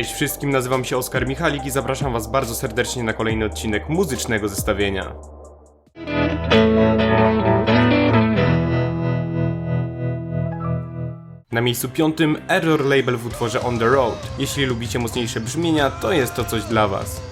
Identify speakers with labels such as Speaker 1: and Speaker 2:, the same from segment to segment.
Speaker 1: Cześć wszystkim, nazywam się Oskar Michalik i zapraszam was bardzo serdecznie na kolejny odcinek muzycznego zestawienia. Na miejscu piątym Error Label w utworze On The Road. Jeśli lubicie mocniejsze brzmienia, to jest to coś dla was.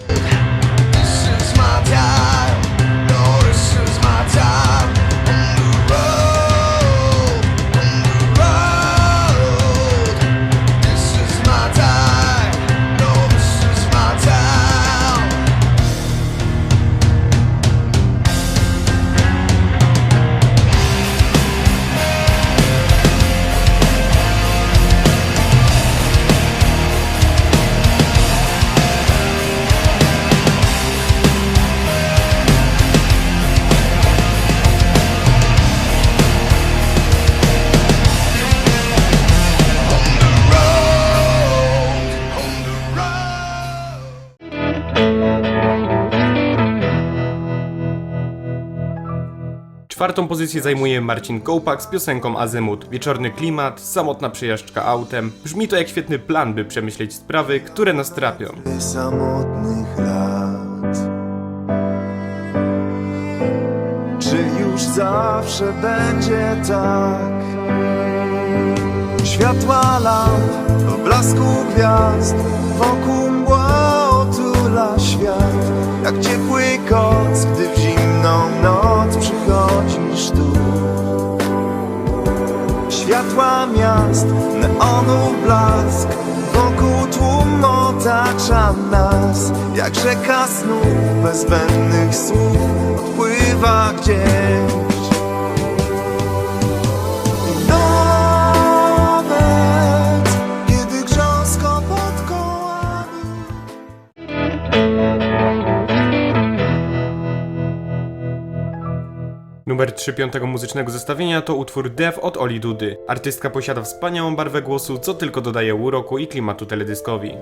Speaker 1: Czwartą pozycję zajmuje Marcin Kołpak z piosenką Azymut. Wieczorny klimat, samotna przejażdżka autem. Brzmi to jak świetny plan, by przemyśleć sprawy, które nas trapią.
Speaker 2: samotnych lat. Czy już zawsze będzie tak? Światła lamp, do blasku gwiazd, wokół mgła otula świat. Jak ciepły koc, gdy w zimną Światła miast, neonów blask. Wokół tłum otacza nas Jak rzeka snów, bez zbędnych słów Odpływa gdzieś
Speaker 1: Numer 3 piątego muzycznego zestawienia to utwór Dev od Oli Dudy. Artystka posiada wspaniałą barwę głosu, co tylko dodaje uroku i klimatu teledyskowi.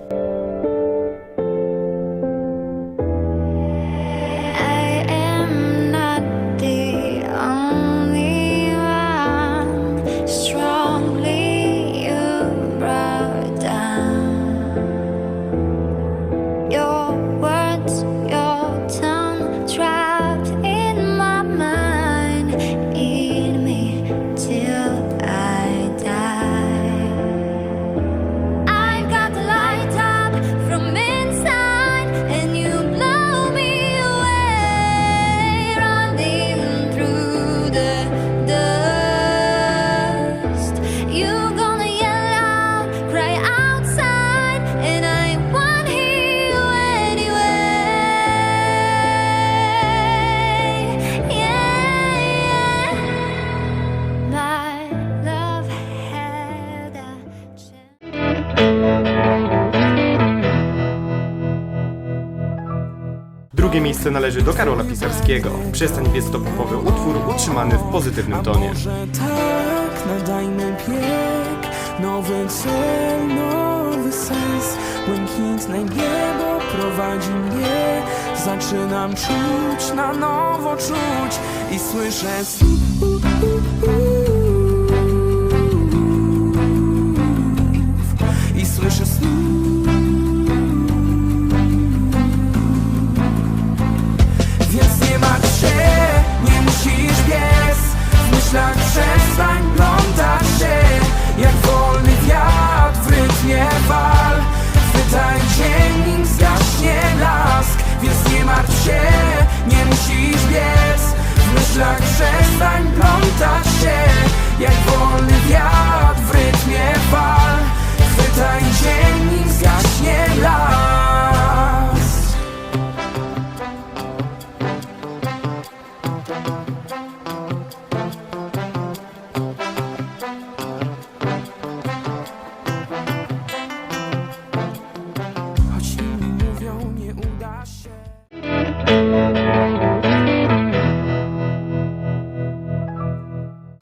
Speaker 1: Drugie miejsce należy do Karola Pisarskiego. Przestań jest to popowy utwór utrzymany w pozytywnym tonie.
Speaker 3: Tak, nadajmy bieg Nowy cel, nowy sens Błękitne niebo prowadzi mnie Zaczynam czuć, na nowo czuć I słyszę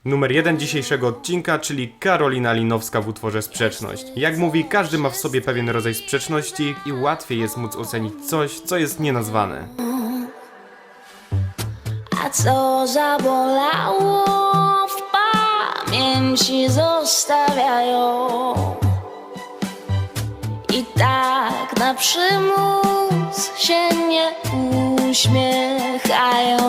Speaker 1: Numer jeden dzisiejszego odcinka, czyli Karolina Linowska w utworze Sprzeczność. Jak mówi, każdy ma w sobie pewien rodzaj sprzeczności i łatwiej jest móc ocenić coś, co jest nienazwane.
Speaker 4: A co zabolało w pamięci zostawiają I tak na przymus się nie uśmiechają.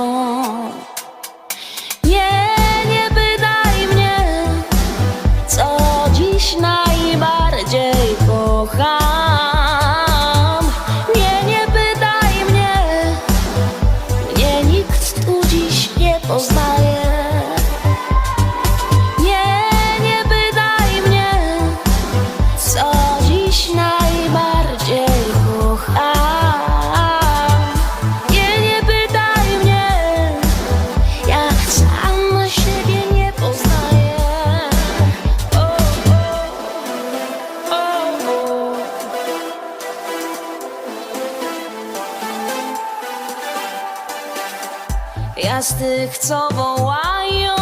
Speaker 4: Z tych, co wołają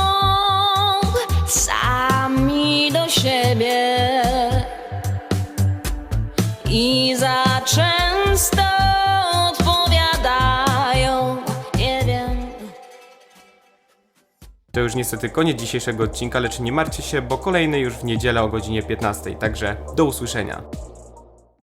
Speaker 4: sami do siebie i za często odpowiadają. Nie wiem.
Speaker 1: To już niestety koniec dzisiejszego odcinka, lecz nie martwcie się, bo kolejny już w niedzielę o godzinie 15, także do usłyszenia.